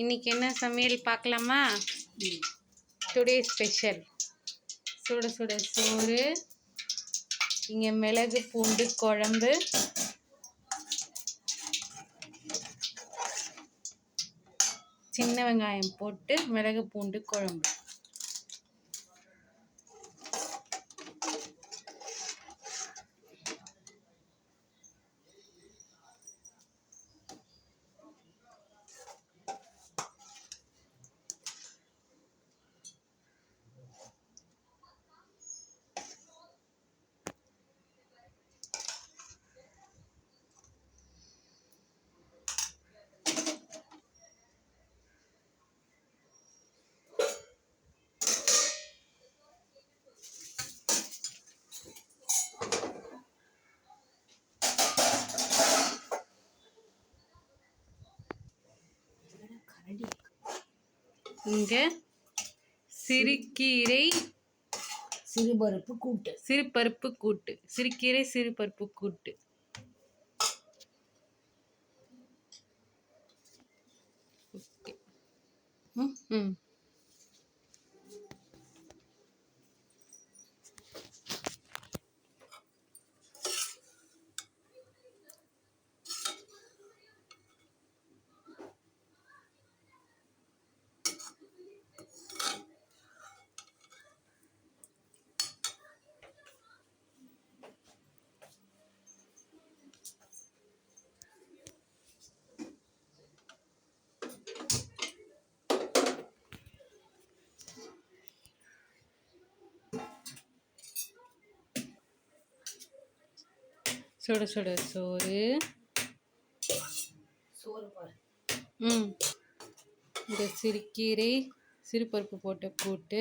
இன்னைக்கு என்ன சமையல் பார்க்கலாமா? டுடே ஸ்பெஷல் சுட சுட சோறு இங்கே மிளகு பூண்டு குழம்பு. சின்ன வெங்காயம் போட்டு மிளகு பூண்டு குழம்பு. இங்கே சிறுகீரை சிறுபருப்பு கூட்டு. சிறுபருப்பு கூட்டு. சிறுகீரை சிறுபருப்பு கூட்டு. ஓகே. ம் ம். சுட சுட சோறு. ம். இந்த சிறுகீரை சிறுபருப்பு போட்ட கூட்டு.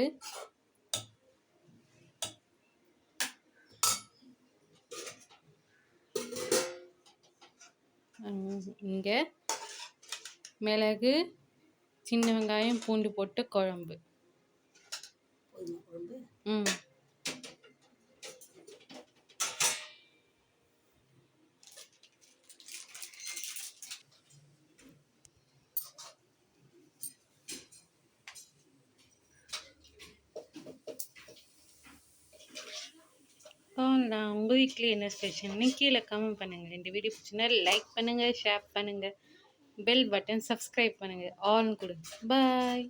இங்கே மிளகு சின்ன வெங்காயம் பூண்டு போட்ட குழம்பு. புதினா வணக்கம். நான் உங்கள் வீட்டில் என்ன ஸ்பெஷல்னு கீழே கமெண்ட் பண்ணுங்கள் இந்த வீடியோ பிடிச்சிருந்தா லைக் பண்ணுங்கள் ஷேர் பண்ணுங்கள் பெல் பட்டன் சப்ஸ்கிரைப் பண்ணுங்கள் ஆல்னு கொடுங்க. பாய்